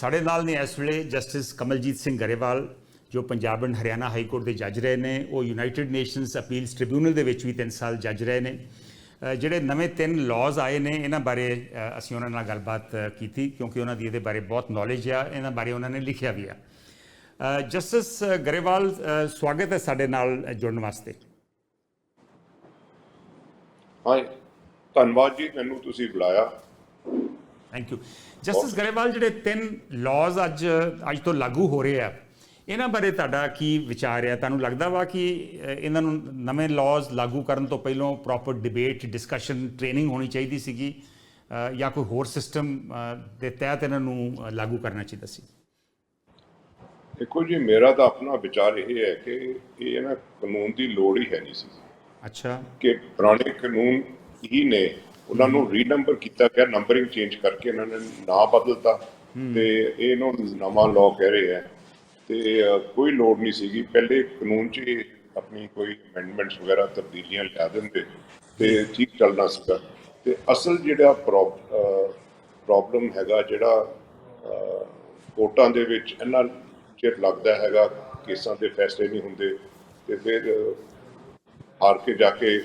ਸਾਡੇ ਨਾਲ ਨੇ ਇਸ ਵੇਲੇ ਜਸਟਿਸ ਕਮਲਜੀਤ ਸਿੰਘ ਗਰੇਵਾਲ, ਜੋ Punjab and Haryana high court ਦੇ ਜੱਜ ਰਹੇ ਨੇ। ਉਹ ਯੂਨਾਈਟਿਡ ਨੇਸ਼ਨਸ ਅਪੀਲਸ ਟ੍ਰਿਬਿਊਨਲ ਦੇ ਵਿੱਚ ਵੀ 3 ਸਾਲ ਜੱਜ ਰਹੇ ਨੇ। ਜਿਹੜੇ ਨਵੇਂ ਤਿੰਨ ਲਾਜ਼ ਆਏ ਨੇ, ਇਹਨਾਂ ਬਾਰੇ ਅਸੀਂ ਉਹਨਾਂ ਨਾਲ ਗੱਲਬਾਤ ਕੀਤੀ, ਕਿਉਂਕਿ ਉਹਨਾਂ ਦੀ ਇਹਦੇ ਬਾਰੇ ਬਹੁਤ ਨੌਲੇਜ ਆ, ਇਹਨਾਂ ਬਾਰੇ ਉਹਨਾਂ ਨੇ ਲਿਖਿਆ ਵੀ ਆ। ਜਸਟਿਸ ਗਰੇਵਾਲ ਸਵਾਗਤ ਹੈ ਸਾਡੇ ਨਾਲ ਜੁੜਨ ਵਾਸਤੇ। ਹਾਂ ਧੰਨਵਾਦ ਜੀ, ਮੈਨੂੰ ਤੁਸੀਂ ਬੁਲਾਇਆ। ਥੈਂਕ ਯੂ ਜਸਟਿਸ ਗਰੇਵਾਲ ਜਿਹੜੇ ਤਿੰਨ ਲਾਜ਼ ਅੱਜ ਅੱਜ ਤੋਂ ਲਾਗੂ ਹੋ ਰਹੇ ਆ ਇਹਨਾਂ ਬਾਰੇ ਤੁਹਾਡਾ ਕੀ ਵਿਚਾਰ ਹੈ ਤੁਹਾਨੂੰ ਲੱਗਦਾ ਵਾ ਕਿ ਇਹਨਾਂ ਨੂੰ ਨਵੇਂ ਲਾਜ਼ ਲਾਗੂ ਕਰਨ ਤੋਂ ਪਹਿਲਾਂ ਪ੍ਰੋਪਰ ਡਿਬੇਟ ਡਿਸਕਸ਼ਨ ਟ੍ਰੇਨਿੰਗ ਹੋਣੀ ਚਾਹੀਦੀ ਸੀਗੀ? ਜਾਂ ਕੋਈ ਹੋਰ ਸਿਸਟਮ ਦੇ ਤਹਿਤ ਇਹਨਾਂ ਨੂੰ ਲਾਗੂ ਕਰਨਾ ਚਾਹੀਦਾ ਸੀ? ਦੇਖੋ ਜੀ ਮੇਰਾ ਤਾਂ ਆਪਣਾ ਵਿਚਾਰ ਇਹ ਹੈ ਕਿ ਇਹ ਇਹਨਾਂ ਕਾਨੂੰਨ ਦੀ ਲੋੜ ਹੀ ਹੈ ਨਹੀਂ ਸੀ। ਅੱਛਾ। ਕਿ ਪੁਰਾਣੇ ਕਾਨੂੰਨ ਹੀ ਨੇ ਉਹਨਾਂ ਨੂੰ ਰੀਨੰਬਰ ਕੀਤਾ ਗਿਆ ਨੰਬਰਿੰਗ ਚੇਂਜ ਕਰਕੇ ਇਹਨਾਂ ਨੇ ਨਾਂ ਬਦਲਤਾ ਤੇ ਇਹਨੂੰ ਨਵਾਂ ਲਾਅ ਕਹਿ ਰਹੇ ਹੈ ਤੇ ਕੋਈ ਲੋੜ ਨਹੀਂ ਸੀਗੀ। ਪਹਿਲੇ ਕਾਨੂੰਨ 'ਚ ਆਪਣੀ ਕੋਈ ਅਮੈਂਡਮੈਂਟਸ ਵਗੈਰਾ ਤਬਦੀਲੀਆਂ ਲਿਆ ਦਿੰਦੇ ਤੇ ਠੀਕ ਚੱਲਣਾ ਸੀਗਾ। ਤੇ ਅਸਲ ਜਿਹੜਾ ਪ੍ਰੋਬਲਮ ਹੈਗਾ ਜਿਹੜਾ ਕੋਰਟਾਂ ਦੇ ਵਿੱਚ ਇੰਨਾ ਚਿਰ ਲੱਗਦਾ ਹੈਗਾ ਕੇਸਾਂ ਦੇ ਫੈਸਲੇ ਨਹੀਂ ਹੁੰਦੇ ਤੇ ਫਿਰ ਹਾਰ ਕੇ ਜਾ ਕੇ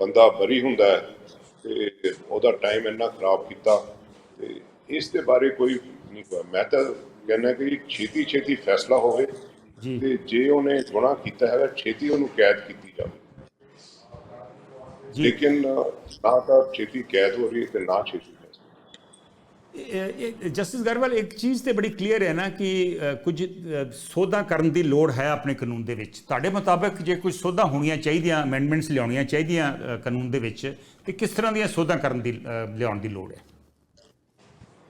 ਬੰਦਾ ਬਰੀ ਹੁੰਦਾ ਹੈ ਤੇ ਉਹਦਾ ਟਾਈਮ ਇੰਨਾ ਖਰਾਬ ਕੀਤਾ ਤੇ ਇਸ ਦੇ ਬਾਰੇ ਕੋਈ ਨਹੀਂ ਹੋਇਆ ਮੈਂ ਤਾਂ ਕਹਿੰਦਾ ਕਿ ਛੇਤੀ ਛੇਤੀ ਫੈਸਲਾ ਹੋਵੇ ਜੀ। ਤੇ ਜੇ ਉਹਨੇ ਗੁਨਾਹ ਕੀਤਾ ਹੈਗਾ ਛੇਤੀ ਉਹਨੂੰ ਕੈਦ ਕੀਤੀ ਜਾਵੇ। ਜੀ। ਲੇਕਿਨ ਨਾ ਤਾਂ ਛੇਤੀ ਕੈਦ ਹੋ ਰਹੀ ਹੈ ਤੇ ਨਾ ਛੇਤੀ। ਜਸਟਿਸ ਗਰੇਵਾਲ ਇੱਕ ਚੀਜ਼ ਤੇ ਬੜੀ ਕਲੀਅਰ ਹੈ ਨਾ ਕਿ ਕੁਝ ਸੋਧਾਂ ਕਰਨ ਦੀ ਲੋੜ ਹੈ ਆਪਣੇ ਕਾਨੂੰਨ ਦੇ ਵਿੱਚ। ਤੁਹਾਡੇ ਮੁਤਾਬਕ ਜੇ ਕੁਝ ਸੋਧਾਂ ਹੋਣੀਆਂ ਚਾਹੀਦੀਆਂ ਅਮੈਂਡਮੈਂਟਸ ਲਿਆਉਣੀਆਂ ਚਾਹੀਦੀਆਂ ਕਾਨੂੰਨ ਦੇ ਵਿੱਚ ਤੇ ਕਿਸ ਤਰ੍ਹਾਂ ਦੀਆਂ ਸੋਧਾਂ ਕਰਨ ਦੀ ਲਿਆਉਣ ਦੀ ਲੋੜ ਹੈ?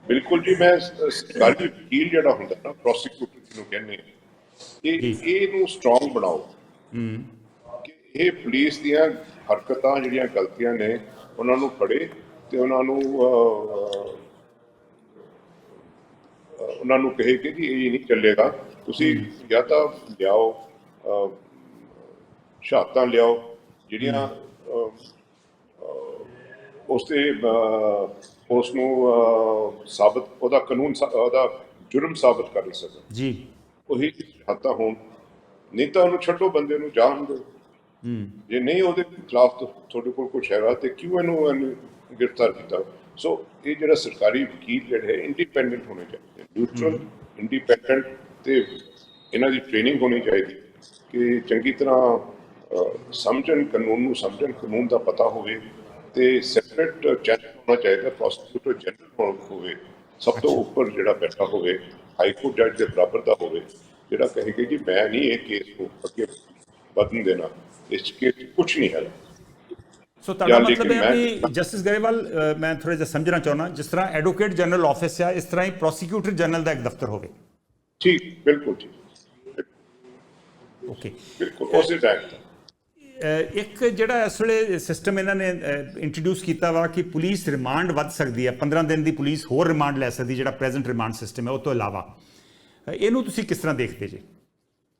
ਬਿਲਕੁਲ ਜੀ ਮੈਂ ਸਰਕਾਰੀ ਵਕੀਲ ਜਿਹੜਾ ਹੁੰਦਾ ਨਾ ਪ੍ਰੋਸੀਕਿਊਟਰ ਜਿਹਨੂੰ ਕਹਿੰਦੇ ਇਹ ਜੀ। ਇਹਨੂੰ ਸਟਰੋਂਗ ਬਣਾਓ। ਕਿ ਇਹ ਪੁਲਿਸ ਦੀਆਂ ਹਰਕਤਾਂ ਜਿਹੜੀਆਂ ਗਲਤੀਆਂ ਨੇ ਉਹਨਾਂ ਨੂੰ ਫੜੇ ਤੇ ਉਹਨਾਂ ਨੂੰ ਉਹਨਾਂ ਨੂੰ ਕਹੇ ਕਿ ਜੀ ਇਹ ਨਹੀਂ ਚੱਲੇਗਾ। ਤੁਸੀਂ ਜਾਂ ਤਾਂ ਲਿਆਓ ਸ਼ਹਾਦਤਾਂ ਲਿਆਓ ਜਿਹੜੀਆਂ ਉਸ ਤੇ ਉਸ ਨੂੰ ਸਾਬਤ ਉਹਦਾ ਕਾਨੂੰਨ ਉਹਦਾ ਜੁਰਮ ਸਾਬਤ ਕਰ ਸਕਣ। ਜੀ। ਉਹੀ ਹੱਤਾ ਹੋਣ। ਨਹੀਂ ਤਾਂ ਉਹਨੂੰ ਛੱਡੋ ਬੰਦੇ ਨੂੰ ਜਾਣ ਦਿਓ। ਜੇ ਨਹੀਂ ਉਹਦੇ ਖਿਲਾਫ ਤੁਹਾਡੇ ਕੋਲ ਕੁਝ ਹੈਗਾ ਤੇ ਕਿਉਂ ਇਹਨੂੰ ਇਹਨੂੰ ਗ੍ਰਿਫਤਾਰ ਕੀਤਾ? ਸੋ ਇਹ ਜਿਹੜਾ ਸਰਕਾਰੀ ਵਕੀਲ ਜਿਹੜੇ ਇੰਡੀਪੈਂਡੈਂਟ ਹੋਣੇ ਚਾਹੀਦੇ। ਨਿਊਟਰਲ ਇੰਡੀਪੈਂਡੈਂਟ ਤੇ ਇਹਨਾਂ ਦੀ ਟ੍ਰੇਨਿੰਗ ਹੋਣੀ ਚਾਹੀਦੀ ਕਿ ਚੰਗੀ ਤਰ੍ਹਾਂ ਸਮਝਣ ਕਾਨੂੰਨ ਨੂੰ ਸਮਝਣ ਕਾਨੂੰਨ ਦਾ ਪਤਾ ਹੋਵੇ ਤੇ ਸੈਪਰੇਟ ਜੱਜ ਹੋਣਾ ਚਾਹੀਦਾ ਪ੍ਰੋਸੀਕਿਊਟਰ ਜਨਰਲ ਹੋਵੇ ਸਭ ਤੋਂ ਉੱਪਰ ਜਿਹੜਾ ਬੈਠਾ ਹੋਵੇ ਹਾਈ ਕੋਰਟ ਜੱਜ ਦੇ ਬਰਾਬਰ ਦਾ ਹੋਵੇ ਜਿਹੜਾ ਕਹੇ ਕਿ ਮੈਂ ਨਹੀਂ ਇਹ ਕੇਸ ਨੂੰ ਅੱਗੇ ਵਧਣ ਦੇਣਾ ਇਸ ਕੇਸ ਕੁਝ ਨਹੀਂ ਹੈ ਸੋ ਤੁਹਾਡਾ ਮਤਲਬ ਹੈ ਕਿ ਜਸਟਿਸ ਗਰੇਵਾਲ ਮੈਂ ਥੋੜਾ ਜਿਹਾ ਸਮਝਣਾ ਚਾਹੁੰਦਾ ਜਿਸ ਤਰ੍ਹਾਂ ਐਡਵੋਕੇਟ ਜਨਰਲ ਆਫਿਸ ਆ ਇਸ ਤਰ੍ਹਾਂ ਹੀ ਪ੍ਰੋਸੀਕਿਊਟਰ ਜਨਰਲ ਦਾ ਇੱਕ ਦਫ਼ਤਰ ਹੋਵੇ। ਠੀਕ ਬਿਲਕੁਲ ਠੀਕ ਓਕੇ ਬਿਲਕੁਲ ਉਸੇ ਅ, ਇੱਕ ਜਿਹੜਾ ਇਸ ਵੇਲੇ ਸਿਸਟਮ ਇਹਨਾਂ ਨੇ ਇੰਟਰੋਡਿਊਸ ਕੀਤਾ ਵਾ ਕਿ ਪੁਲਿਸ ਰਿਮਾਂਡ ਵੱਧ ਸਕਦੀ ਹੈ 15 ਦਿਨ ਦੀ ਪੁਲਿਸ ਹੋਰ ਰਿਮਾਂਡ ਲੈ ਸਕਦੀ ਜਿਹੜਾ ਪ੍ਰੈਜ਼ੈਂਟ ਰਿਮਾਂਡ ਸਿਸਟਮ ਹੈ ਉਹ ਤੋਂ ਇਲਾਵਾ। ਇਹਨੂੰ ਤੁਸੀਂ ਕਿਸ ਤਰ੍ਹਾਂ ਦੇਖਦੇ ਜੀ?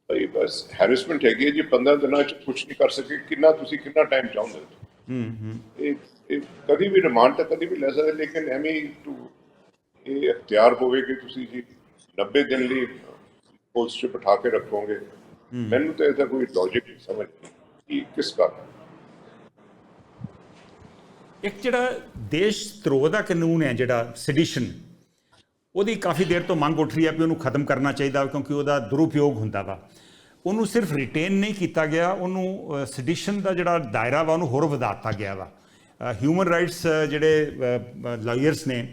ਭਾਈ ਬਸ ਹੈਰੈਸਮੈਂਟ ਹੈਗੀ ਜੀ 15 ਦਿਨਾਂ ਚ ਕੁਝ ਨਹੀਂ ਕਰ ਸਕੇ ਕਿੰਨਾ ਤੁਸੀਂ ਕਿੰਨਾ ਟਾਈਮ ਚਾਹੁੰਦੇ ਹੋ? ਹੂੰ ਇਹ ਕਦੀ ਵੀ ਰਿਮਾਂਡ ਤਾਂ ਕਦੀ ਵੀ ਲੈ ਸਕਦੇ ਲੇਕਿਨ ਐਵੇਂ ਟੂ ਇਹ ਇਖਤਿਆਰ ਹੋਵੇ ਕਿ ਤੁਸੀਂ ਜੀ 90 ਦਿਨ ਲਈ ਪੁਲਿਸ 'ਚ ਬਿਠਾ ਕੇ ਰੱਖੋਗੇ। ਮੈਨੂੰ ਤਾਂ ਇਹਦਾ ਕੋਈ ਲੌਜੀਕ ਨਹੀਂ ਸਮਝ ਕਿ ਕਿਸ ਕਾਰਨ। ਇੱਕ ਜਿਹੜਾ ਦੇਸ਼ ਧਰੋਹ ਦਾ ਕਾਨੂੰਨ ਹੈ ਜਿਹੜਾ ਸੈਡੀਸ਼ਨ ਉਹਦੀ ਕਾਫੀ ਦੇਰ ਤੋਂ ਮੰਗ ਉੱਠ ਰਹੀ ਹੈ ਕਿ ਉਹਨੂੰ ਖਤਮ ਕਰਨਾ ਚਾਹੀਦਾ ਕਿਉਂਕਿ ਉਹਦਾ ਦੁਰਉਪਯੋਗ ਹੁੰਦਾ ਵਾ। ਉਹਨੂੰ ਸਿਰਫ ਰਿਟੇਨ ਨਹੀਂ ਕੀਤਾ ਗਿਆ, ਉਹਨੂੰ ਸੈਡੀਸ਼ਨ ਦਾ ਜਿਹੜਾ ਦਾਇਰਾ ਵਾ, ਉਹਨੂੰ ਹੋਰ ਵਧਾਤਾ ਗਿਆ ਵਾ। ਹਿਊਮਨ ਰਾਈਟਸ ਜਿਹੜੇ ਲਾਇਰਸ ਨੇ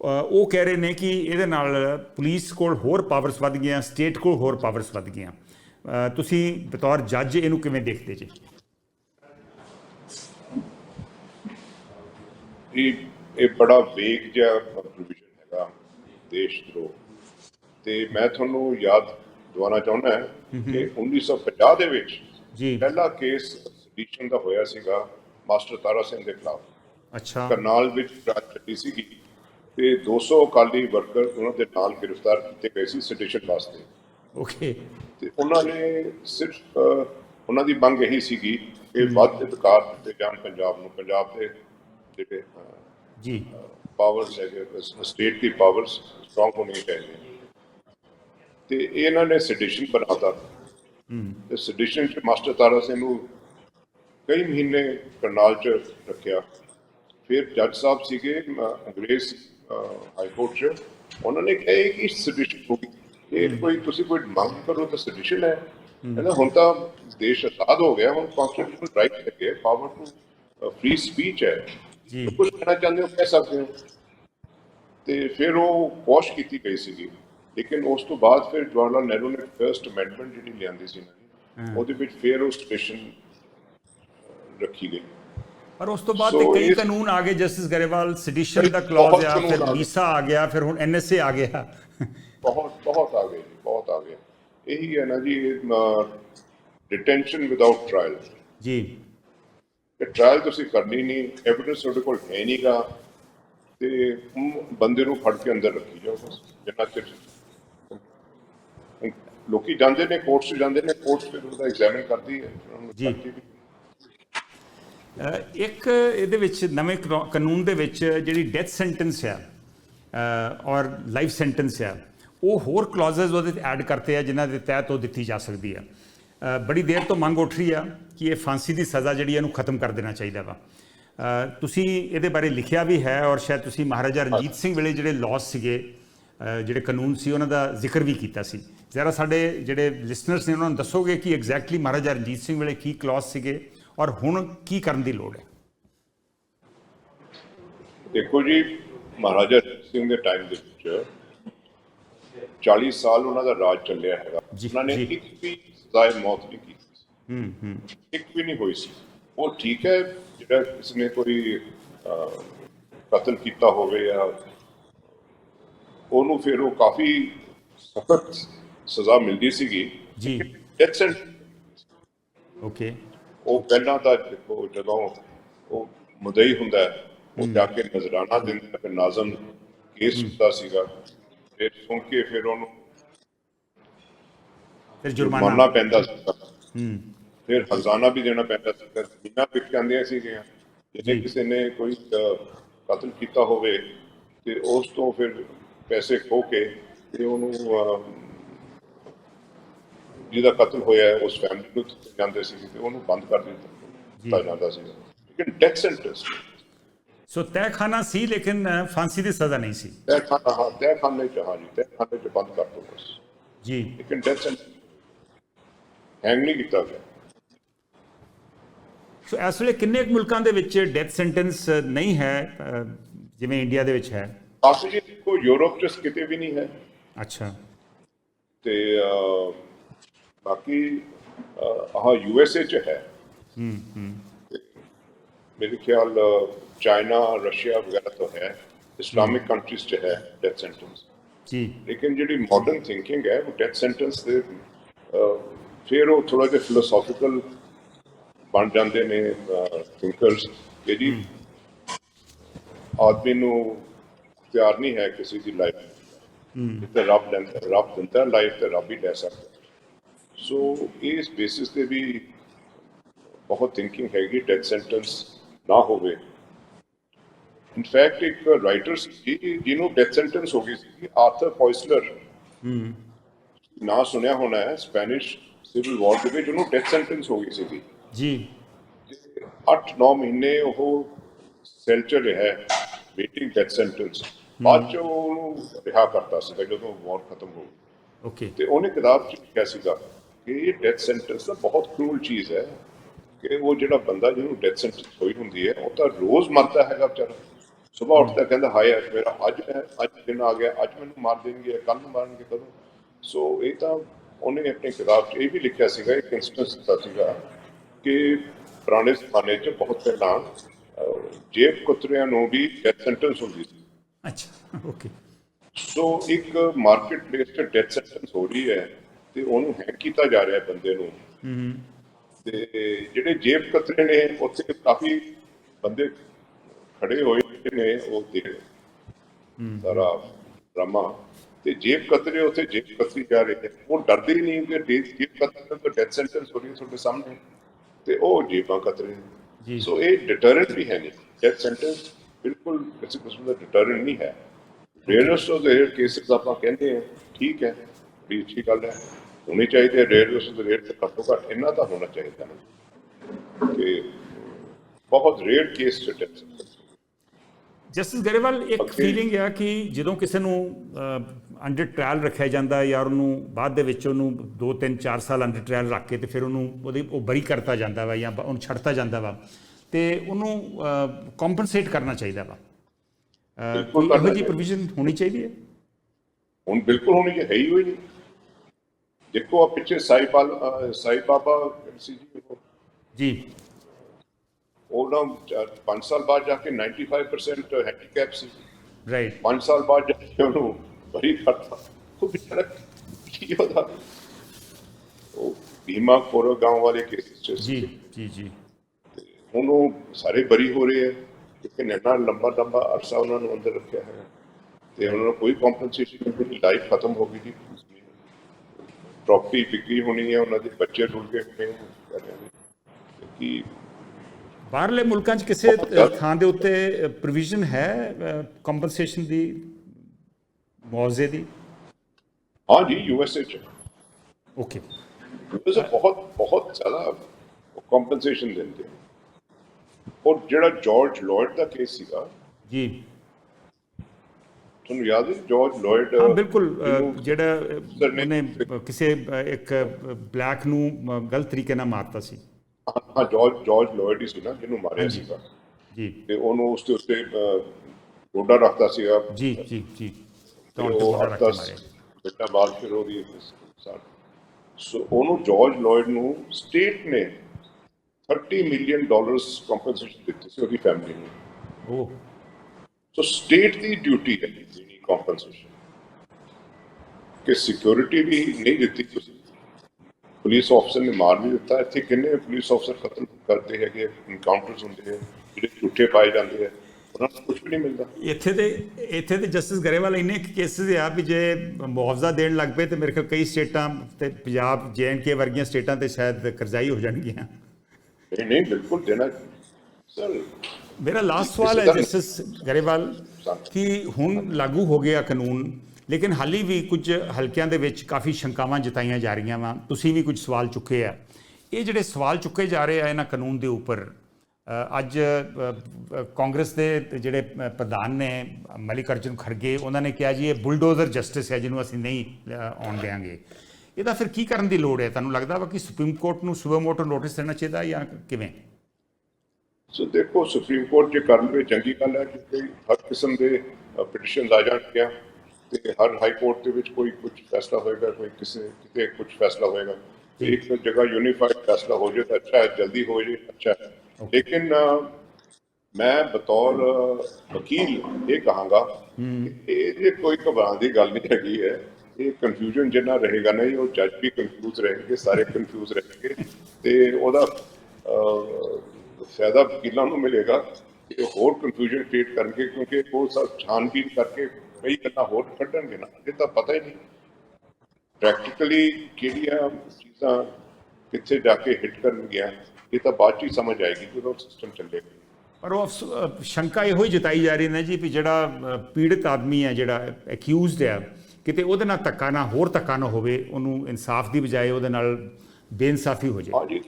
ਉਹ ਕਹਿ ਰਹੇ ਨੇ ਕਿ ਇਹਦੇ ਨਾਲ ਪੁਲਿਸ ਕੋਲ ਹੋਰ ਪਾਵਰਸ ਵੱਧ ਗਈਆਂ ਸਟੇਟ ਕੋਲ ਹੋਰ ਪਾਵਰਸ ਵੱਧ ਗਈਆਂ। ਤੁਸੀਂ ਬਤੌਰ ਜੱਜ ਇਹਨੂੰ ਕਿਵੇਂ ਦੇਖਦੇ ਜੀ? ਇਹ ਇਹ ਬੜਾ ਵੇਗ ਜਿਹਾ ਪ੍ਰੋਵੀਜ਼ਨ ਹੈਗਾ ਦੇਸ਼ ਦਰੋਹ ਤੇ ਮੈਂ ਤੁਹਾਨੂੰ ਯਾਦ ਦਿਵਾਉਣਾ ਚਾਹੁੰਦਾ ਹਾਂ ਕਿ 1950 ਦੇ ਵਿੱਚ ਜੀ। ਪਹਿਲਾ ਕੇਸ ਸੈਡੀਸ਼ਨ ਦਾ ਹੋਇਆ ਸੀਗਾ ਮਾਸਟਰ ਤਾਰਾ ਸਿੰਘ ਦੇ ਖਿਲਾਫ। ਅੱਛਾ। ਕਰਨਾਲ ਵਿੱਚ ਜਾਂਚ ਚੱਲੀ ਸੀਗੀ ਤੇ 200 ਅਕਾਲੀ ਵਰਕਰ ਉਹਨਾਂ ਦੇ ਨਾਲ ਗ੍ਰਿਫਤਾਰ ਕੀਤੇ ਗਏ ਸੀ ਸੈਡੀਸ਼ਨ ਵਾਸਤੇ। ਓਕੇ। ਤੇ ਉਹਨਾਂ ਨੇ ਸਿਰਫ ਉਹਨਾਂ ਦੀ ਮੰਗ ਇਹੀ ਸੀਗੀ ਕਿ ਵੱਧ ਅਧਿਕਾਰ ਦਿੱਤੇ ਜਾਣ ਪੰਜਾਬ ਨੂੰ। ਪੰਜਾਬ ਦੇ ਜਿਹੜੇ ਜੀ। ਪਾਵਰਸ ਹੈਗੇ ਸਟੇਟ ਦੀ ਪਾਵਰਸ ਸਟਰੋਂਗ ਹੋਣੀ ਚਾਹੀਦੀ ਤੇ ਇਹ ਇਹਨਾਂ ਨੇ ਸੈਡੀਸ਼ਨ ਬਣਾਤਾ ਤੇ ਸੈਡੀਸ਼ਨ ਚ ਮਾਸਟਰ ਤਾਰਾ ਸਿੰਘ ਨੂੰ ਕਈ ਮਹੀਨੇ ਕਰਨਾਲ ਚ ਰੱਖਿਆ। ਫਿਰ ਜੱਜ ਸਾਹਿਬ ਸੀਗੇ ਅੰਗਰੇਜ਼ ਹਾਈ ਕੋਰਟ ਚ। ਉਹਨਾਂ ਨੇ ਕਿਹਾ ਕਿ ਸੈਡੀਸ਼ਨ ਹੋ ਗਈ? ਇਹ ਕੋਈ ਤੁਸੀਂ ਕੋਈ ਮੰਗ ਕਰੋ ਤਾਂ ਸੈਡੀਸ਼ਨ ਹੈ। ਕਹਿੰਦਾ ਹੁਣ ਤਾਂ ਦੇਸ਼ ਆਜ਼ਾਦ ਹੋ ਗਿਆ ਹੁਣ ਕਨਸਟੀਟਿਊਸ਼ਨਲ ਰਾਈਟ ਹੈਗੇ ਪਾਵਰ ਟੂ ਫ੍ਰੀ ਸਪੀਚ ਹੈ। ਜੀ। ਕੁਝ ਕਹਿਣਾ ਚਾਹੁੰਦੇ ਹੋ ਕਹਿ ਸਕਦੇ ਹੋ। ਤੇ ਫਿਰ ਉਹ ਕੋਸ਼ ਕੀਤੀ ਗਈ ਸੀਗੀ। ਲੇਕਿਨ ਉਸ ਤੋਂ ਬਾਅਦ ਫਿਰ ਜਵਾਹਰ ਲਾਲ ਨਹਿਰੂ ਨੇ ਫਰਸਟ ਅਮੈਂਡਮੈਂਟ ਜਿਹੜੀ ਲਿਆਂਦੀ ਸੀ ਨੇ ਉਹਦੇ ਵਿੱਚ ਫਿਰ ਉਹ ਸਟੇਸ਼ਨ ਰੱਖੀ ਗਈ। ਪਰ ਉਸ ਤੋਂ ਬਾਅਦ ਤੇ ਕਈ ਕਾਨੂੰਨ ਆ ਗਏ ਜਸਟਿਸ ਗਰੇਵਾਲ ਸੈਡੀਸ਼ਨ ਦਾ ਕਲੌਜ਼ ਆ ਫਿਰ। ਵੀਸਾ ਆ ਗਿਆ ਫਿਰ ਹੁਣ ਐਨਐਸਏ ਆ ਗਿਆ। ਬਹੁਤ ਬਹੁਤ ਆ ਗਏ ਬਹੁਤ ਆ ਗਏ। ਇਹੀ ਹੈ ਨਾ ਜੀ ਡਿਟੈਂਸ਼ਨ ਵਿਦਆਊਟ ਟ੍ਰਾਇਲ ਜੀ। ਕਿ ਟ੍ਰਾਇਲ ਤੁਸੀਂ ਕਰਨੀ ਨਹੀਂ ਐਵੀਡੈਂਸ ਤੁਹਾਡੇ ਕੋਲ ਹੈ ਨਹੀਂਗਾ ਤੇ ਬੰਦੇ ਨੂੰ ਫੜ ਕੇ ਅੰਦਰ ਰੱਖੀ ਜਾਓ ਬਸ ਜਿੰਨਾ ਚਿਰ ਲੋਕੀ ਜਾਂਦੇ ਨੇ ਕੋਰਟਸ 'ਚ ਜਾਂਦੇ ਨੇ ਕੋਰਟਸ ਫਿਰ ਉਹਦਾ ਐਗਜ਼ਾਮਿਨ ਕਰਦੀ ਹੈ ਜੀ। ਇੱਕ ਇਹਦੇ ਵਿੱਚ ਨਵੇਂ ਕਾਨੂ- ਕਾਨੂੰਨ ਦੇ ਵਿੱਚ ਜਿਹੜੀ ਡੈਥ ਸੈਂਟੈਂਸ ਆ ਔਰ ਲਾਈਫ ਸੈਂਟੈਂਸ ਆ ਉਹ ਹੋਰ ਕਲੌਜ਼ਸ ਉਹਦੇ ਤੇ ਐਡ ਕਰਤੇ ਆ ਜਿਨ੍ਹਾਂ ਦੇ ਤਹਿਤ ਉਹ ਦਿੱਤੀ ਜਾ ਸਕਦੀ ਆ। ਅ, ਬੜੀ ਦੇਰ ਤੋਂ ਮੰਗ ਉੱਠ ਰਹੀ ਆ ਕਿ ਇਹ ਫਾਂਸੀ ਦੀ ਸਜ਼ਾ ਜਿਹੜੀ ਇਹਨੂੰ ਖਤਮ ਕਰ ਦੇਣਾ ਚਾਹੀਦਾ ਵਾ। ਤੁਸੀਂ ਇਹਦੇ ਬਾਰੇ ਲਿਖਿਆ ਵੀ ਹੈ ਔਰ ਸ਼ਾਇਦ ਤੁਸੀਂ ਮਹਾਰਾਜਾ ਰਣਜੀਤ ਸਿੰਘ ਵੇਲੇ ਜਿਹੜੇ ਲਾਜ਼ ਸੀਗੇ ਜਿਹੜੇ ਕਾਨੂੰਨ ਸੀ ਉਹਨਾਂ ਦਾ ਜ਼ਿਕਰ ਵੀ ਕੀਤਾ ਸੀ। ਜ਼ਰਾ ਸਾਡੇ ਜਿਹੜੇ ਲਿਸਨਰਸ ਨੇ ਉਹਨਾਂ ਨੂੰ ਦੱਸੋਗੇ ਕਿ ਐਗਜ਼ੈਕਟਲੀ ਮਹਾਰਾਜਾ ਰਣਜੀਤ ਸਿੰਘ ਵੇਲੇ ਕੀ ਕਲੌਜ਼ ਸੀਗੇ ਔਰ ਹੁਣ ਕੀ ਕਰਨ ਦੀ ਲੋੜ ਹੈ? ਦੇਖੋ ਜੀ ਮਹਾਰਾਜਾ ਰਣਜੀਤ ਸਿੰਘ ਦੇ ਟਾਈਮ ਦੇ ਵਿੱਚ 40 ਸਾਲ ਉਹਨਾਂ ਦਾ ਰਾਜ ਚੱਲਿਆ ਹੈਗਾ। ਉਹਨਾਂ ਨੇ। ਇੱਕ ਵੀ ਸਜ਼ਾਏ ਮੌਤ ਨਹੀਂ ਕੀਤੀ। ਹੂੰ ਹੂੰ। ਇੱਕ ਵੀ ਨਹੀਂ ਹੋਈ ਸੀ। ਉਹ ਠੀਕ ਹੈ ਜਿਹੜਾ ਕਿਸੇ ਨੇ ਕੋਈ ਕਤਲ ਕੀਤਾ ਹੋਵੇ ਜਾਂ ਉਹਨੂੰ ਫਿਰ ਉਹ ਕਾਫੀ ਸਖਤ ਸਜ਼ਾ ਮਿਲਦੀ ਸੀਗੀ। ਜੀ। ਡੈਥ ਓਕੇ ਉਹ ਪਹਿਲਾਂ ਤਾਂ ਦੇਖੋ ਜਦੋਂ ਉਹ ਮੁਦਈ ਹੁੰਦਾ ਹੈ, ਉਹ ਜਾ ਕੇ ਨਜ਼ਰਾਨਾ ਦਿੰਦਾ ਫਿਰ ਨਾਜ਼ਮ ਕੇਸ ਹੁੰਦਾ ਸੀਗਾ। ਫਿਰ ਸੁਣ ਕੇ ਫਿਰ ਉਹਨੂੰ ਫਿਰ ਜੁਰਮਾਨਾ। ਪੈਂਦਾ ਸੀਗਾ ਫਿਰ ਹਜ਼ਾਨਾ ਵੀ ਦੇਣਾ ਪੈਂਦਾ ਸੀਗਾ ਜ਼ਮੀਨਾਂ ਵਿਕ ਜਾਂਦੀਆਂ ਸੀਗੀਆਂ। ਜੇ। ਕਿਸੇ ਨੇ ਕੋਈ ਕਤਲ ਕੀਤਾ ਹੋਵੇ ਤੇ ਉਸ ਤੋਂ ਫਿਰ ਪੈਸੇ ਖੋ ਕੇ ਤੇ ਉਹਨੂੰ ਜਿਹਦਾ ਕਤਲ ਹੋਇਆ ਉਸ ਫੈਮਿਲੀ ਨੂੰ ਜਾਂਦੇ ਸੀ ਤੇ ਉਹਨੂੰ ਬੰਦ ਕਰ ਦਿੱਤਾ ਜਾਂਦਾ ਸੀ। ਲੇਕਿਨ ਡੈਥ ਸੈਂਟੈਂਸ ਸੋ ਤਹਿਖਾਨਾ ਸੀ ਲੇਕਿਨ ਫਾਂਸੀ ਦੀ ਸਜ਼ਾ ਨਹੀਂ ਸੀ। ਤੈ ਖਾਨਾ ਹਾਂ ਤੈ ਖਾਨੇ ਚ ਹਾਂ ਜੀ ਤੈ ਖਾਨੇ ਚ ਬੰਦ ਕਰ ਦੋ ਬਸ। ਜੀ। ਲੇਕਿਨ ਡੈਥ ਸੈਂਟੈਂਸ ਹੈਂਗ ਨਹੀਂ ਕੀਤਾ ਗਿਆ। ਸੋ ਇਸ ਵੇਲੇ ਕਿੰਨੇ ਮੁਲਕਾਂ ਦੇ ਵਿੱਚ ਡੈਥ ਸੈਂਟੈਂਸ ਨਹੀਂ ਹੈ ਜਿਵੇਂ ਇੰਡੀਆ ਦੇ ਵਿੱਚ ਹੈ? ਕਾਫੀ ਕੋ ਯੂਰਪ ਚ ਕਿਤੇ ਵੀ ਨਹੀਂ ਹੈ। ਅੱਛਾ। ਤੇ ਬਾਕੀ ਆਹ ਯੂ ਐਸ ਏ ਚ ਹੈ। ਹੂੰ ਹੂੰ। ਮੇਰੇ ਖਿਆਲ ਚਾਈਨਾ ਰਸ਼ੀਆ ਵਗੈਰਾ ਤੋਂ ਹੈ। ਇਸਲਾਮਿਕ ਕੰਟਰੀਜ਼ ਚ ਹੈ ਡੈਥ ਸੈਂਟੈਂਸ ਜੀ। ਲੇਕਿਨ ਜਿਹੜੀ ਮਾਡਰਨ ਥਿੰਕਿੰਗ ਹੈ ਉਹ ਡੈਥ ਸੈਂਟੈਂਸ ਦੇ ਫਿਰ ਉਹ ਥੋੜਾ ਜਿਹਾ ਫਿਲੋਸੋਫੀਕਲ ਬਣ ਜਾਂਦੇ ਨੇ ਥਿੰਕਰਸ ਕਿ ਜੀ ਆਦਮੀ ਨੂੰ ਪਿਆਰ ਨਹੀਂ ਹੈ ਕਿਸੇ ਦੀ ਲਾਈਫ ਤੇ ਰੱਬ ਦਿੰਦਾ ਰੱਬ ਦਿੰਦਾ ਲਾਈਫ ਤੇ ਰੱਬ ਹੀ ਲੈ ਸਕਦਾ ਸੋ ਇਸ ਬੇਸਿਸ ਤੇ ਵੀ ਬਹੁਤ ਥਿੰਕਿੰਗ ਹੈਗੀ ਡੈਥ ਸੈਂਟੈਂਸ ਨਾ ਹੋਵੇ ਇਨਫੈਕਟ ਇੱਕ ਰਾਈਟਰ ਸੀ ਜਿਹਨੂੰ ਡੈਥ ਸੈਂਟੈਂਸ ਹੋ ਗਈ ਸੀ ਆਰਥਰ ਫੋਇਸਲਰ ਨਾ ਸੁਣਿਆ ਹੋਣਾ ਹੈ ਸਪੈਨਿਸ਼ ਸਿਵਲ ਵਾਰ ਦੇ ਵਿੱਚ ਉਹਨੂੰ ਡੈਥ ਸੈਂਟੈਂਸ ਹੋ ਗਈ ਸੀ ਜੀ 8-9 ਮਹੀਨੇ ਉਹ ਸੈਲ ਚ ਰਿਹਾ ਵੇਟਿੰਗ ਡੈਥ ਸੈਂਟੈਂਸ ਬਾਅਦ ਚ ਉਹਨੂੰ ਰਿਹਾ ਕਰਤਾ ਸੀ ਜਦੋਂ ਵਾਰ ਖਤਮ ਹੋ ਗਈ। ਓਕੇ ਤੇ ਉਹਨੇ ਕਿਤਾਬ ਚ ਲਿਖਿਆ ਸੀਗਾ ਕਿ ਇਹ ਡੈਥ ਸੈਂਟੈਂਸ ਤਾਂ ਬਹੁਤ ਕਰੂਲ ਚੀਜ਼ ਹੈ ਕਿ ਉਹ ਜਿਹੜਾ ਬੰਦਾ ਜਿਹਨੂੰ ਡੈਥ ਸੈਂਟੈਂਸ ਹੋਈ ਹੁੰਦੀ ਹੈ ਉਹ ਤਾਂ ਰੋਜ਼ ਮਰਦਾ ਹੈਗਾ ਵਿਚਾਰਾ। ਸਵੇਰ ਉੱਠਦਾ ਕਹਿੰਦਾ ਹਾਏ ਅੱਜ ਮੇਰਾ ਅੱਜ ਹੈ ਅੱਜ ਦਿਨ ਆ ਗਿਆ ਅੱਜ ਮੈਨੂੰ ਮਾਰ ਦੇਣਗੇ ਕੱਲ ਨੂੰ ਮਾਰਨਗੇ ਕਦੋਂ? ਸੋ ਇਹ ਤਾਂ ਉਹਨੇ ਆਪਣੀ ਕਿਤਾਬ 'ਚ ਇਹ ਵੀ ਲਿਖਿਆ ਸੀਗਾ ਇੱਕ ਇੰਸਟੈਂਸ ਦਿੱਤਾ ਸੀਗਾ ਕਿ ਪੁਰਾਣੇ ਜ਼ਮਾਨੇ 'ਚ ਬਹੁਤ ਪਹਿਲਾਂ ਜੇਬ ਕੁਤਰਿਆਂ ਨੂੰ ਵੀ ਡੈਥ ਸੈਂਟੈਂਸ ਹੁੰਦੀ ਸੀ। ਅੱਛਾ। ਓਕੇ ਸੋ ਇੱਕ ਮਾਰਕੀਟ ਪਲੇਸ ਤੇ ਡੈਥ ਸੈਂਟੈਂਸ ਹੋ ਰਹੀ ਹੈ ਤੇ ਉਹਨੂੰ ਹੈਕ ਕੀਤਾ ਜਾ ਰਿਹਾ ਹੈ ਬੰਦੇ ਨੂੰ। ਤੇ ਜਿਹੜੇ ਜੇਬ ਕਤਰੇ ਨੇ ਉੱਥੇ ਕਾਫੀ ਬੰਦੇ ਖੜੇ ਹੋਏ ਨੇ ਉਹ ਦੇਖ ਸਾਰਾ ਡਰਾਮਾ। ਤੇ ਜੇਬ ਕਤਰੇ ਉੱਥੇ ਜੇਬ ਕਤਰੀ ਜਾ ਰਹੇ ਨੇ। ਉਹ ਡਰਦੇ ਹੀ ਨਹੀਂ ਕਿ ਡੇ- ਜੇਬ ਕਤਰੇ ਤੋਂ ਡੈਥ ਸੈਂਟੈਂਸ ਹੋ ਰਹੀ ਹੈ ਤੁਹਾਡੇ ਸਾਹਮਣੇ ਤੇ ਉਹ ਜੇਬਾਂ ਕਤਰੇ ਸੋ ਇਹ ਡਿਟਰੈਂਟ ਵੀ ਹੈ ਨਹੀਂ। ਡੈਥ ਸੈਂਟੈਂਸ ਬਿਲਕੁਲ ਕਿਸੇ ਕਿਸਮ ਦਾ ਡਿਟਰੈਂਟ ਨਹੀਂ ਹੈ ਰੇਅਰੈਸਟ ਆਫ ਦ ਕੇਸਿਸ ਆਪਾਂ ਕਹਿੰਦੇ ਹਾਂ ਠੀਕ ਹੈ ਵੀ ਅੱਛੀ ਗੱਲ ਹੈ ਹੋਣੀ ਚਾਹੀਦੀ ਹੈ ਆਫ ਦ ਰੇਅਰ ਤੇ ਘੱਟੋ ਘੱਟ ਇੰਨਾ ਤਾਂ ਹੋਣਾ ਚਾਹੀਦਾ ਨਾ ਕਿ ਬਹੁਤ rare case death justice Grewal ਇੱਕ. ਫੀਲਿੰਗ ਆ ਕਿ ਜਦੋਂ ਕਿਸੇ ਨੂੰ ਅੰਡਰ ਟ੍ਰਾਇਲ ਰੱਖਿਆ ਜਾਂਦਾ ਹੈ ਜਾਂ ਉਹਨੂੰ ਬਾਅਦ ਦੇ ਵਿੱਚ ਉਹਨੂੰ 2 3 4 ਸਾਲ ਅੰਡਰ ਟ੍ਰਾਇਲ ਰੱਖ ਕੇ ਤੇ ਫਿਰ ਉਹਨੂੰ ਉਹਦੀ ਉਹ ਬਰੀ ਕਰਤਾ ਜਾਂਦਾ ਵਾ ਜਾਂ ਉਹਨੂੰ ਛੱਡਤਾ ਜਾਂਦਾ ਵਾ ਤੇ ਉਹਨੂੰ ਕੰਪਨਸੇਟ ਕਰਨਾ ਚਾਹੀਦਾ ਵਾ। ਇਹੋ ਚਾਹੀਦਾ। ਪ੍ਰੋਵੀਜ਼ਨ ਹੋਣੀ ਚਾਹੀਦੀ ਹੈ? ਹੁਣ ਬਿਲਕੁਲ ਹੋਣੀ ਹੈ ਹੀ ਹੋਈ ਨਹੀਂ। ਦੇਖੋ ਆ ਪਿੱਛੇ ਸਾਈ ਪਾਲ ਅਹ ਸਾਈ ਬਾਬਾ ਸੀ ਜੀ ਜੀ। ਉਹ ਨਾ 5 ਸਾਲ ਬਾਅਦ ਜਾ ਕੇ 95% ਹੈਂਡੀਕੈਪ ਸੀ। ਰਾਈਟ 5 ਸਾਲ ਬਾਅਦ ਜਾ ਕੇ ਉਹਨੂੰ ਬਰੀ ਕਰਤਾ। ਉਹ ਵਿਚਾਰਾ ਕੀ ਉਹਦਾ? ਉਹ ਭੀਮਾ ਕੋਰੋ ਗਾਂਵ ਵਾਲੇ ਕੇਸ ਚ। ਜੀ ਜੀ ਜੀ। ਹੁਣ ਉਹ ਸਾਰੇ ਬਰੀ ਹੋ ਰਹੇ ਹੈ ਲੇਕਿਨ ਇੰਨਾ ਲੰਬਾ ਲੰਬਾ ਅਰਸਾ ਉਹਨਾਂ ਨੂੰ ਅੰਦਰ ਰੱਖਿਆ ਹੈ ਤੇ ਉਹਨਾਂ ਨੂੰ ਕੋਈ ਕੰਪਨਸੇਸ਼ਨ ਨਹੀਂ ਲਾਈਫ ਖਤਮ ਹੋ ਗਈ ਜੀ। ਪ੍ਰਾਪਰਟੀ ਵਿਕਰੀ ਹੋਣੀ ਹੈ ਉਹਨਾਂ ਦੇ ਬੱਚੇ ਰੁਲ ਗਏ ਹੋਣੇ ਕਿ ਬਾਹਰਲੇ ਮੁਲਕਾਂ 'ਚ ਕਿਸੇ। ਥਾਂ ਦੇ ਉੱਤੇ ਪ੍ਰੋਵੀਜ਼ਨ ਹੈ ਕੰਪਨਸੇਸ਼ਨ ਦੀ? ਮੁਆਵਜ਼ੇ ਦੀ? ਹਾਂ ਜੀ ਯੂਐਸਏ ਚ। ਓਕੇ ਯੂਐਸਏ ਬਹੁਤ ਬਹੁਤ ਜ਼ਿਆਦਾ ਕੰਪਨਸੇਸ਼ਨ ਦਿੰਦੇ। ਔਰ ਜਿਹੜਾ ਜਾਰਜ ਲੋਇਡ ਦਾ ਕੇਸ ਸੀਗਾ ਜੀ। ਤੁਹਾਨੂੰ ਯਾਦ ਹੈ ਜਾਰਜ ਲੋਇਡ ਹਾਂ ਬਿਲਕੁਲ ਜਿਹੜਾ ਉਹਨੇ ਕਿਸੇ ਇੱਕ ਬਲੈਕ ਨੂੰ ਗਲਤ ਤਰੀਕੇ ਨਾਲ ਮਾਰਤਾ ਸੀ। ਹਾਂ ਜਾਰਜ ਜਾਰਜ ਲੋਇਡ ਹੀ ਸੀ ਨਾ ਜਿਹਨੂੰ ਮਾਰਿਆ। ਸੀਗਾ। ਜੀ। ਤੇ ਉਹਨੂੰ ਉਸ ਦੇ ਉੱਤੇ ਗੋਡਾ ਰੱਖਦਾ ਸੀਗਾ। ਜੀ ਜੀ ਜੀ। ਤੇ ਤੇ ਉਹ ਗੋਡਾ ਰੱਖ ਕੇ ਹੱਥ ਮਾਰਿਆ। ਬੇਟਾ ਬਾਅਦ ਫਿਰ ਉਹਦੀ ਸੋ ਉਹਨੂੰ ਜਾਰਜ ਲੋਇਡ ਨੂੰ ਸਟੇਟ ਨੇ 30 ਮਿਲੀਅਨ ਡਾਲਰਸ ਕੰਪਨਸੇਸ਼ਨ ਦਿੱਤੀ ਸੀ ਉਹਦੀ ਫੈਮਿਲੀ ਨੂੰ। ਉਹ ਸੋ ਸਟੇਟ ਦੀ ਡਿਊਟੀ ਹੈ ਦੇਣੀ ਕੰਪਨਸੇਸ਼ਨ ਕਿ ਸਿਕਿਉਰਿਟੀ ਵੀ ਨਹੀਂ ਦਿੱਤੀ ਤੁਸੀਂ ਪੁਲਿਸ ਅਫਸਰ ਨੇ ਮਾਰ ਵੀ ਦਿੱਤਾ। ਇੱਥੇ ਕਿੰਨੇ ਪੁਲਿਸ ਅਫਸਰ ਕਤਲ ਕਰਦੇ ਹੈਗੇ ਇਨਕਾਊਂਟਰਸ ਹੁੰਦੇ ਹੈ ਜਿਹੜੇ ਝੂਠੇ ਪਾਏ ਜਾਂਦੇ ਹੈ ਉਹਨਾਂ ਨੂੰ ਕੁਝ ਵੀ ਨਹੀਂ ਮਿਲਦਾ। ਇੱਥੇ ਤੇ ਇੱਥੇ ਤੇ ਜਸਟਿਸ ਗਰੇਵਾਲ ਇੰਨੇ ਕੇਸਿਸ ਆ ਵੀ ਜੇ ਮੁਆਵਜ਼ਾ ਦੇਣ ਲੱਗ ਪਏ ਤੇ ਮੇਰੇ ਖਿਆਲ ਕਈ ਸਟੇਟਾਂ ਤੇ ਪੰਜਾਬ ਕੇ ਵਰਗੀਆਂ ਸਟੇਟਾਂ ਤੇ ਸ਼ਾਇਦ ਕਰਜ਼ਾਈ ਹੋ ਜਾਣਗੀਆਂ। ਨਹੀਂ ਨਹੀਂ ਬਿਲਕੁਲ ਦੇਣਾ ਸਰ ਮੇਰਾ ਲਾਸਟ ਸਵਾਲ ਹੈ ਜਸਟਿਸ ਗਰੇਵਾਲ ਕਿ ਹੁਣ ਲਾਗੂ ਹੋ ਗਿਆ ਕਾਨੂੰਨ ਲੇਕਿਨ ਹਾਲੀ ਵੀ ਕੁਝ ਹਲਕਿਆਂ ਦੇ ਵਿੱਚ ਕਾਫੀ ਸ਼ੰਕਾਵਾਂ ਜਤਾਈਆਂ ਜਾ ਰਹੀਆਂ ਵਾ। ਤੁਸੀਂ ਵੀ ਕੁਝ ਸਵਾਲ ਚੁੱਕੇ ਆ। ਇਹ ਜਿਹੜੇ ਸਵਾਲ ਚੁੱਕੇ ਜਾ ਰਹੇ ਆ ਇਹਨਾਂ ਕਾਨੂੰਨ ਦੇ ਉੱਪਰ ਅੱਜ ਕਾਂਗਰਸ ਦੇ ਜਿਹੜੇ ਪ੍ਰਧਾਨ ਨੇ ਮਲਿਕ ਅਰਜੁਨ ਖੜਗੇ ਉਹਨਾਂ ਨੇ ਕਿਹਾ ਜੀ ਇਹ ਬੁਲਡੋਜ਼ਰ ਜਸਟਿਸ ਹੈ ਜਿਹਨੂੰ ਅਸੀਂ ਨਹੀਂ ਆਉਣ ਦੇਵਾਂਗੇ ਇਹਦਾ ਫਿਰ ਕੀ ਕਰਨ ਦੀ ਲੋੜ ਹੈ? ਤੁਹਾਨੂੰ ਲੱਗਦਾ ਵਾ ਕਿ ਸੁਪਰੀਮ ਕੋਰਟ ਨੂੰ ਸੁਬਾ ਮੋਟੋ ਨੋਟਿਸ ਦੇਣਾ ਚਾਹੀਦਾ ਜਾਂ ਕਿਵੇਂ? ਸੋ ਦੇਖੋ ਸੁਪਰੀਮ ਕੋਰਟ ਜੇ ਕਰਨ ਵਿੱਚ ਚੰਗੀ ਗੱਲ ਹੈ ਕਿ ਕੋਈ ਹਰ ਕਿਸਮ ਦੇ ਪਟੀਸ਼ਨ ਆ ਜਾਣਗੀਆਂ ਤੇ ਹਰ ਹਾਈ ਕੋਰਟ ਦੇ ਵਿੱਚ ਕੋਈ ਕੁਝ ਫੈਸਲਾ ਹੋਏਗਾ ਕੋਈ ਕਿਸੇ ਕਿਤੇ ਕੁਝ ਫੈਸਲਾ ਹੋਏਗਾ। ਤੇ ਇੱਕ ਜਗ੍ਹਾ ਯੂਨੀਫਾਈਡ ਫੈਸਲਾ ਹੋ ਜਾਏ ਤਾਂ ਅੱਛਾ ਹੈ ਜਲਦੀ ਹੋ ਜਾਏ ਅੱਛਾ ਹੈ। ਲੇਕਿਨ ਮੈਂ ਬਤੌਰ ਵਕੀਲ ਇਹ ਕਹਾਂਗਾ ਕਿ ਇਹ ਜੇ ਕੋਈ ਘਬਰਾਉਣ ਦੀ ਗੱਲ ਨਹੀਂ ਹੈਗੀ ਹੈ ਇਹ ਕਨਫਿਊਜ਼ਨ ਜਿੰਨਾ ਰਹੇਗਾ ਨਹੀਂ ਉਹ ਜੱਜ ਵੀ ਕਨਫਿਊਜ਼ ਰਹਿਣਗੇ, ਸਾਰੇ ਕਨਫਿਊਜ਼ ਰਹਿਣਗੇ ਤੇ ਉਹਦਾ ਫਾਇਦਾ ਵਕੀਲਾਂ ਨੂੰ ਮਿਲੇਗਾ ਕਿ ਹੋਰ ਕਨਫਿਊਜ਼ਨ ਕ੍ਰੀਏਟ ਕਰਨਗੇ ਕਿਉਂਕਿ ਉਹ ਸਭ ਛਾਨਬੀਨ ਕਰਕੇ ਕਈ ਗੱਲਾਂ ਹੋਰ ਕੱਢਣਗੇ ਨਾ, ਇਹ ਤਾਂ ਪਤਾ ਹੀ ਨਹੀਂ। ਪ੍ਰੈਕਟੀਕਲੀ ਕਿਹੜੀਆਂ ਚੀਜ਼ਾਂ ਕਿੱਥੇ ਜਾ ਕੇ ਹਿੱਟ ਕਰਨਗੀਆਂ, ਇਹ ਤਾਂ ਬਾਅਦ ਚ ਹੀ ਸਮਝ ਆਏਗੀ ਜਦੋਂ ਸਿਸਟਮ ਚੱਲੇਗਾ ਪਰ ਉਹ ਸ਼ੰਕਾ ਇਹੋ ਹੀ ਜਤਾਈ ਜਾ ਰਹੀ ਨੇ ਜੀ ਵੀ ਜਿਹੜਾ ਪੀੜਤ ਆਦਮੀ ਹੈ, ਜਿਹੜਾ ਐਕਿਊਜ਼ਡ ਹੈ ਕਿਤੇ ਉਹਦੇ ਨਾਲ ਧੱਕਾ ਨਾ ਹੋਰ ਧੱਕਾ ਨਾ ਹੋਵੇ ਉਹਨੂੰ ਇਨਸਾਫ ਦੀ ਬਜਾਏ ਉਹਦੇ ਨਾਲ ਬੇਇਨਸਾਫੀ ਹੋ ਜਾਏ। ਹਾਂਜੀ।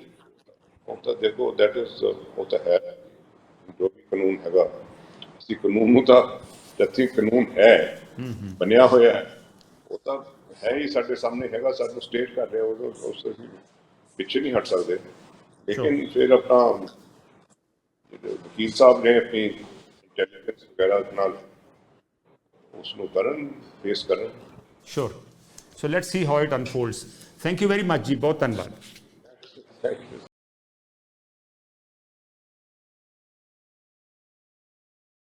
ਉਹ ਤਾਂ ਦੇਖੋ ਦੈਟ ਇਜ਼ ਉਹ ਤਾਂ ਹੈ। ਜੋ ਵੀ ਕਾਨੂੰਨ ਹੈਗਾ ਅਸੀਂ ਕਾਨੂੰਨ ਨੂੰ ਤਾਂ ਜੱਤੀ ਕਾਨੂੰਨ ਹੈ ਬਣਿਆ ਹੋਇਆ ਹੈ ਉਹ ਤਾਂ ਹੈ ਹੀ ਸਾਡੇ ਸਾਹਮਣੇ ਹੈਗਾ ਸਾਨੂੰ ਸਟੇਟ ਕਰ ਰਿਹਾ ਉਹ ਉਸ ਅਸੀਂ ਪਿੱਛੇ ਨਹੀਂ ਹਟ ਸਕਦੇ। ਲੇਕਿਨ ਫਿਰ ਆਪਣਾ ਜਿਹੜੇ ਵਕੀਲ ਸਾਹਿਬ ਨੇ ਆਪਣੀ ਇੰਟੈਲੀਜੈਂਸ ਵਗੈਰਾ ਨਾਲ ਉਸ ਨੂੰ ਕਰਨ ਫੇਸ ਕਰਨ। Sure so let's see how it unfolds thank you very much ji ਬਹੁਤ ਧੰਨਵਾਦ।